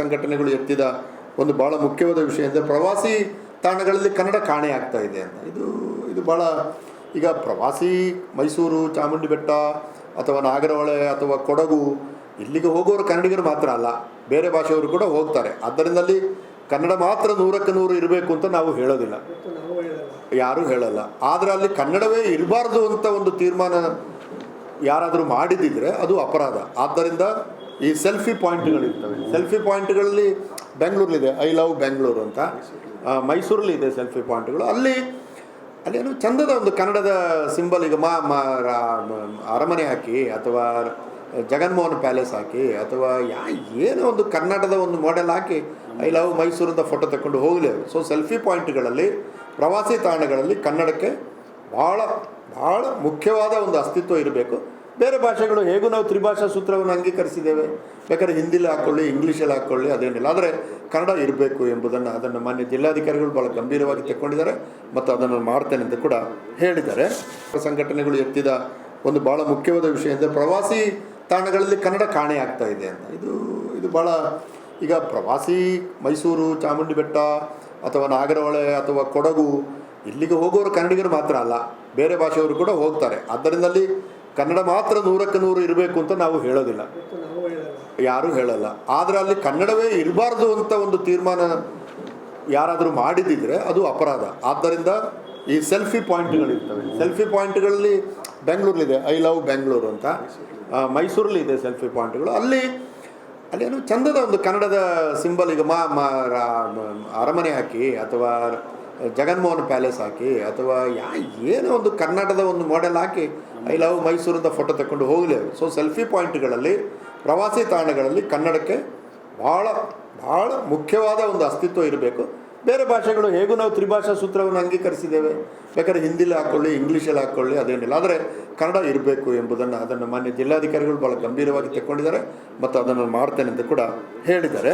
ಸಂಘಟನೆಗಳು ಎತ್ತಿದ ಒಂದು ಭಾಳ ಮುಖ್ಯವಾದ ವಿಷಯ ಅಂದರೆ ಪ್ರವಾಸಿ ತಾಣಗಳಲ್ಲಿ ಕನ್ನಡ ಕಾಣೆ ಆಗ್ತಾ ಇದೆ ಅಂತ. ಇದು ಇದು ಭಾಳ ಈಗ ಪ್ರವಾಸಿ ಮೈಸೂರು ಚಾಮುಂಡಿ ಬೆಟ್ಟ ಅಥವಾ ನಾಗರಹೊಳೆ ಅಥವಾ ಕೊಡಗು ಇಲ್ಲಿಗೆ ಹೋಗೋರು ಕನ್ನಡಿಗರು ಮಾತ್ರ ಅಲ್ಲ, ಬೇರೆ ಭಾಷೆಯವರು ಕೂಡ ಹೋಗ್ತಾರೆ. ಆದ್ದರಿಂದಲ್ಲಿ ಕನ್ನಡ ಮಾತ್ರ ನೂರಕ್ಕೆ ನೂರು ಇರಬೇಕು ಅಂತ ನಾವು ಹೇಳೋದಿಲ್ಲ. ಯಾರೂ ಹೇಳಲ್ಲ. ಆದರೆ ಅಲ್ಲಿ ಕನ್ನಡವೇ ಇರಬಾರ್ದು ಅಂತ ಒಂದು ತೀರ್ಮಾನ ಯಾರಾದರೂ ಮಾಡಿದ್ದಿದ್ರೆ ಅದು ಅಪರಾಧ. ಆದ್ದರಿಂದ ಈ ಸೆಲ್ಫಿ ಪಾಯಿಂಟ್ಗಳಿರ್ತವೆ ಸೆಲ್ಫಿ ಪಾಯಿಂಟ್ಗಳಲ್ಲಿ ಬೆಂಗಳೂರಲ್ಲಿದೆ ಐ ಲವ್ ಬೆಂಗಳೂರು ಅಂತ. ಮೈಸೂರಲ್ಲಿ ಇದೆ ಸೆಲ್ಫಿ ಪಾಯಿಂಟ್ಗಳು. ಅಲ್ಲಿ ಅಲ್ಲೇನು ಚಂದದ ಒಂದು ಕನ್ನಡದ ಸಿಂಬಲ್, ಈಗ ಮಾ ಅರಮನೆ ಹಾಕಿ ಅಥವಾ ಜಗನ್ಮೋಹನ್ ಪ್ಯಾಲೇಸ್ ಹಾಕಿ ಅಥವಾ ಯಾ, ಏನೋ ಒಂದು ಕರ್ನಾಟಕದ ಒಂದು ಮಾಡೆಲ್ ಹಾಕಿ ಐ ಲವ್ ಮೈಸೂರು ಅಂತ ಫೋಟೋ ತಗೊಂಡು ಹೋಗಲಿ ಸೊ ಸೆಲ್ಫಿ ಪಾಯಿಂಟ್ಗಳಲ್ಲಿ, ಪ್ರವಾಸಿ ತಾಣಗಳಲ್ಲಿ ಕನ್ನಡಕ್ಕೆ ಭಾಳ ಭಾಳ ಮುಖ್ಯವಾದ ಒಂದು ಅಸ್ತಿತ್ವ ಇರಬೇಕು. ಬೇರೆ ಭಾಷೆಗಳು ಹೇಗೂ ನಾವು ತ್ರಿಭಾಷಾ ಸೂತ್ರವನ್ನು ಅಂಗೀಕರಿಸಿದ್ದೇವೆ? ಬೇಕಾದ್ರೆ ಹಿಂದಿಲಿ ಹಾಕ್ಕೊಳ್ಳಿ ಇಂಗ್ಲೀಷಲ್ಲಿ ಹಾಕ್ಕೊಳ್ಳಿ ಅದೇನಿಲ್ಲ. ಆದರೆ ಕನ್ನಡ ಇರಬೇಕು ಎಂಬುದನ್ನು ಅದನ್ನು ಮಾನ್ಯ ಜಿಲ್ಲಾಧಿಕಾರಿಗಳು ಭಾಳ ಗಂಭೀರವಾಗಿ ತೆಕ್ಕೊಂಡಿದ್ದಾರೆ ಮತ್ತು ಅದನ್ನು ಮಾಡ್ತೇನೆ ಅಂತ ಕೂಡ ಹೇಳಿದ್ದಾರೆ. ಸಂಘಟನೆಗಳು ಎತ್ತಿದ ಒಂದು ಭಾಳ ಮುಖ್ಯವಾದ ವಿಷಯ ಅಂದರೆ ಪ್ರವಾಸಿ ತಾಣಗಳಲ್ಲಿ ಕನ್ನಡ ಕಾಣೆ ಆಗ್ತಾ ಇದೆ ಅಂತ. ಇದು ಇದು ಭಾಳ ಈಗ ಪ್ರವಾಸಿ ಮೈಸೂರು ಚಾಮುಂಡಿ ಬೆಟ್ಟ ಅಥವಾ ನಾಗರಹೊಳೆ ಅಥವಾ ಕೊಡಗು ಇಲ್ಲಿಗೆ ಹೋಗೋರು ಕನ್ನಡಿಗರು ಮಾತ್ರ ಅಲ್ಲ, ಬೇರೆ ಭಾಷೆಯವರು ಕೂಡ ಹೋಗ್ತಾರೆ. ಆದ್ದರಿಂದಲ್ಲಿ ಕನ್ನಡ ಮಾತ್ರ ನೂರಕ್ಕೆ ನೂರು ಇರಬೇಕು ಅಂತ ನಾವು ಹೇಳೋದಿಲ್ಲ. ಯಾರೂ ಹೇಳಲ್ಲ. ಆದರೆ ಅಲ್ಲಿ ಕನ್ನಡವೇ ಇರಬಾರ್ದು ಅಂತ ಒಂದು ತೀರ್ಮಾನ ಯಾರಾದರೂ ಮಾಡಿದಿದ್ರೆ ಅದು ಅಪರಾಧ. ಆದ್ದರಿಂದ ಈ ಸೆಲ್ಫಿ ಪಾಯಿಂಟ್ಗಳಿರ್ತವೆ. ಸೆಲ್ಫಿ ಪಾಯಿಂಟ್ಗಳಲ್ಲಿ ಬೆಂಗಳೂರಲ್ಲಿದೆ ಐ ಲವ್ ಬೆಂಗಳೂರು ಅಂತ. ಮೈಸೂರಲ್ಲಿ ಇದೆ ಸೆಲ್ಫಿ ಪಾಯಿಂಟ್ಗಳು. ಅಲ್ಲಿ ಅಲ್ಲೇನು ಚಂದದ ಒಂದು ಕನ್ನಡದ ಸಿಂಬಲ್ ಈಗ ಮಾ ಅರಮನೆ ಹಾಕಿ ಅಥವಾ ಜಗನ್ಮೋಹನ್ ಪ್ಯಾಲೇಸ್ ಹಾಕಿ ಅಥವಾ ಯಾ ಏನೋ ಒಂದು ಕನ್ನಡದ ಒಂದು ಮಾಡೆಲ್ ಹಾಕಿ ಐ ಲವ್ ಮೈಸೂರಿಂದ ಫೋಟೋ ತಗೊಂಡು ಹೋಗಲಿ ಸೊ ಸೆಲ್ಫಿ ಪಾಯಿಂಟ್ಗಳಲ್ಲಿ ಪ್ರವಾಸಿ ತಾಣಗಳಲ್ಲಿ ಕನ್ನಡಕ್ಕೆ ಭಾಳ ಭಾಳ ಮುಖ್ಯವಾದ ಒಂದು ಅಸ್ತಿತ್ವ ಇರಬೇಕು. ಬೇರೆ ಭಾಷೆಗಳು ಹೇಗೂ ನಾವು ತ್ರಿಭಾಷಾ ಸೂತ್ರವನ್ನು ಅಂಗೀಕರಿಸಿದ್ದೇವೆ. ಬೇಕಾದ್ರೆ ಹಿಂದಿಲಿ ಹಾಕ್ಕೊಳ್ಳಿ ಇಂಗ್ಲೀಷಲ್ಲಿ ಹಾಕ್ಕೊಳ್ಳಿ ಅದೇನಿಲ್ಲ. ಆದರೆ ಕನ್ನಡ ಇರಬೇಕು ಎಂಬುದನ್ನು ಅದನ್ನು ಮಾನ್ಯ ಜಿಲ್ಲಾಧಿಕಾರಿಗಳು ಭಾಳ ಗಂಭೀರವಾಗಿ ತಗೊಂಡಿದ್ದಾರೆ ಮತ್ತು ಅದನ್ನು ಮಾಡ್ತೇನೆ ಅಂತ ಕೂಡ ಹೇಳಿದ್ದಾರೆ.